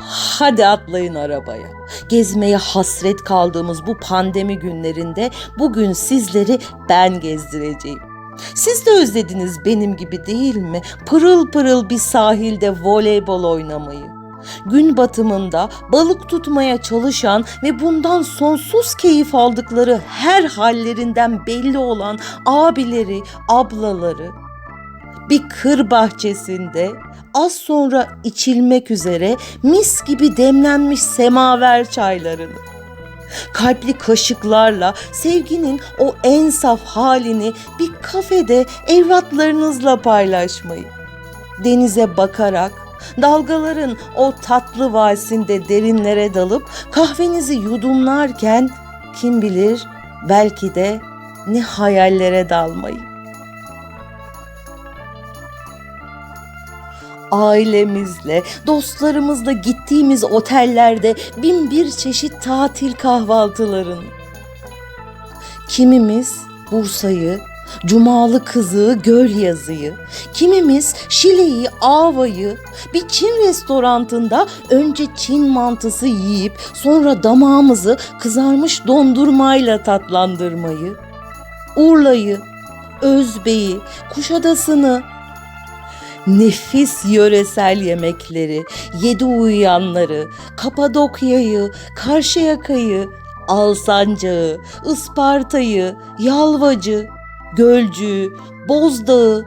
Hadi atlayın arabaya. Gezmeye hasret kaldığımız bu pandemi günlerinde bugün sizleri ben gezdireceğim. Siz de özlediniz benim gibi değil mi? Pırıl pırıl bir sahilde voleybol oynamayı. Gün batımında balık tutmaya çalışan ve bundan sonsuz keyif aldıkları her hallerinden belli olan abileri, ablaları, bir kır bahçesinde az sonra içilmek üzere mis gibi demlenmiş semaver çaylarını, kalpli kaşıklarla sevginin o en saf halini bir kafede evlatlarınızla paylaşmayı, denize bakarak dalgaların o tatlı valsinde derinlere dalıp kahvenizi yudumlarken kim bilir belki de ne hayallere dalmayı. Ailemizle, dostlarımızla gittiğimiz otellerde bin bir çeşit tatil kahvaltılarını. Kimimiz Bursa'yı, Cumalı Kızı'yı, Gölyazı'yı, kimimiz Şile'yi, Ava'yı, bir Çin restorantında önce Çin mantısı yiyip sonra damağımızı kızarmış dondurmayla tatlandırmayı, Urla'yı, Özbey'i, Kuşadası'nı, nefis yöresel yemekleri, yedi uyuyanları, Kapadokya'yı, Karşıyaka'yı, Alsancak'ı, Isparta'yı, Yalvacı, Gölcük'ü, Bozdağ'ı,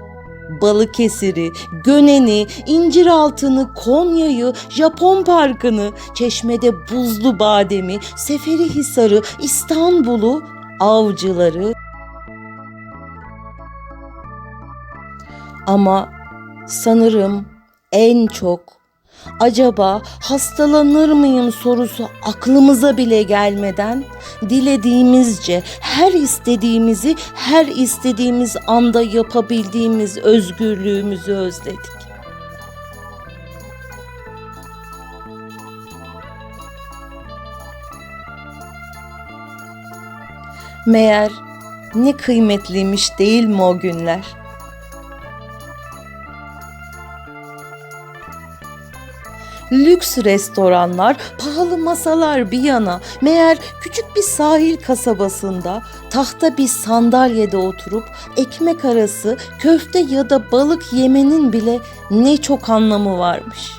Balıkesir'i, Gönen'i, İnciraltı'nı, Konya'yı, Japon Parkı'nı, Çeşme'de Buzlu Badem'i, Seferihisar'ı, İstanbul'u, Avcıları. Ama sanırım en çok acaba hastalanır mıyım sorusu aklımıza bile gelmeden dilediğimizce her istediğimizi her istediğimiz anda yapabildiğimiz özgürlüğümüzü özledik. Meğer ne kıymetliymiş değil mi o günler? Lüks restoranlar, pahalı masalar bir yana, meğer küçük bir sahil kasabasında tahta bir sandalyede oturup ekmek arası köfte ya da balık yemenin bile ne çok anlamı varmış.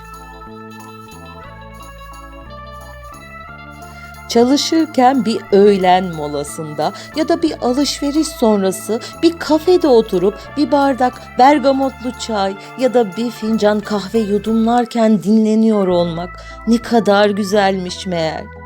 Çalışırken bir öğlen molasında ya da bir alışveriş sonrası bir kafede oturup bir bardak bergamotlu çay ya da bir fincan kahve yudumlarken dinleniyor olmak ne kadar güzelmiş meğer.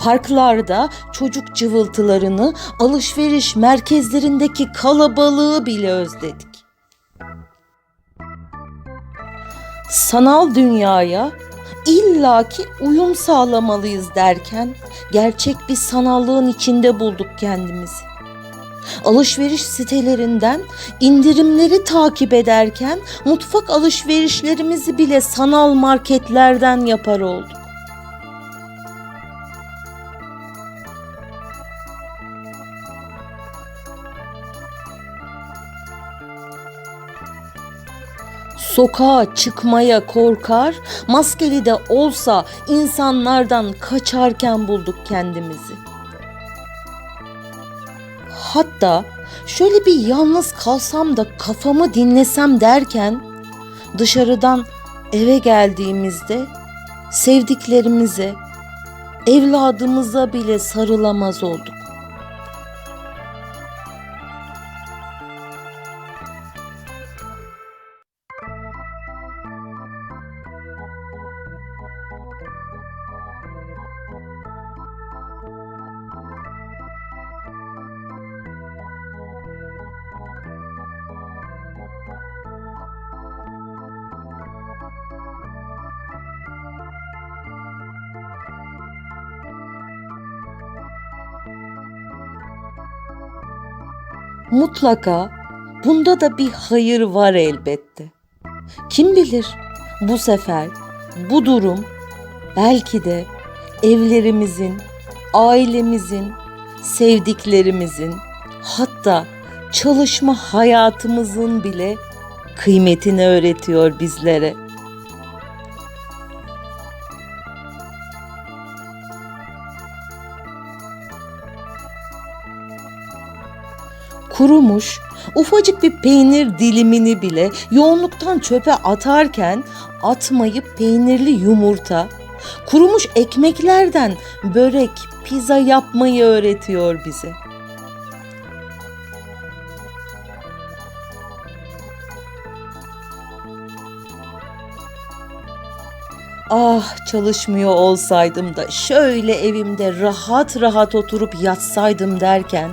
Parklarda çocuk cıvıltılarını, alışveriş merkezlerindeki kalabalığı bile özledik. Sanal dünyaya illaki uyum sağlamalıyız derken gerçek bir sanallığın içinde bulduk kendimizi. Alışveriş sitelerinden indirimleri takip ederken mutfak alışverişlerimizi bile sanal marketlerden yapar olduk. Sokağa çıkmaya korkar, maskeli de olsa insanlardan kaçarken bulduk kendimizi. Hatta şöyle bir yalnız kalsam da kafamı dinlesem derken dışarıdan eve geldiğimizde sevdiklerimize, evladımıza bile sarılamaz olduk. Mutlaka bunda da bir hayır var elbette. Kim bilir bu sefer bu durum belki de evlerimizin, ailemizin, sevdiklerimizin hatta çalışma hayatımızın bile kıymetini öğretiyor bizlere. Kurumuş ufacık bir peynir dilimini bile yoğunluktan çöpe atarken atmayıp peynirli yumurta, kurumuş ekmeklerden börek, pizza yapmayı öğretiyor bize. Ah çalışmıyor olsaydım da şöyle evimde rahat rahat oturup yatsaydım derken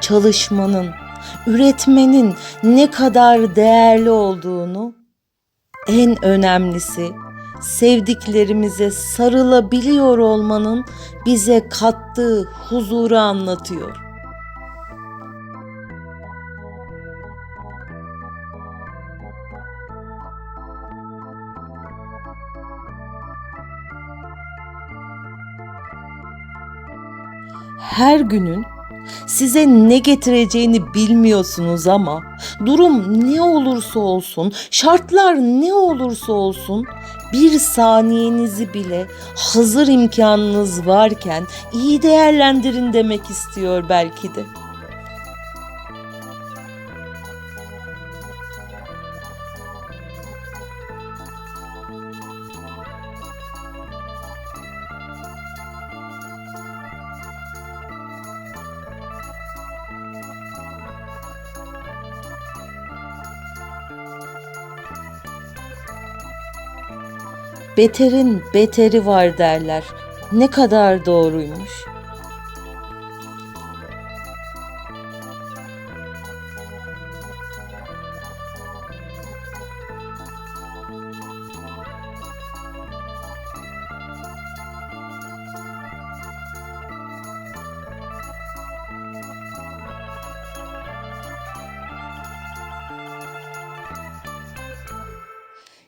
çalışmanın, üretmenin ne kadar değerli olduğunu, en önemlisi sevdiklerimize sarılabiliyor olmanın bize kattığı huzuru anlatıyor. Her günün size ne getireceğini bilmiyorsunuz ama durum ne olursa olsun, şartlar ne olursa olsun bir saniyenizi bile hazır imkanınız varken iyi değerlendirin demek istiyor belki de. Beterin beteri var derler. Ne kadar doğruymuş.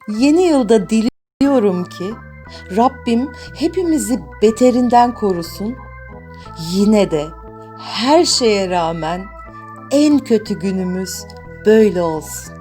Yeni yılda diliyorum ki Rabbim hepimizi beterinden korusun. Yine de her şeye rağmen en kötü günümüz böyle olsun.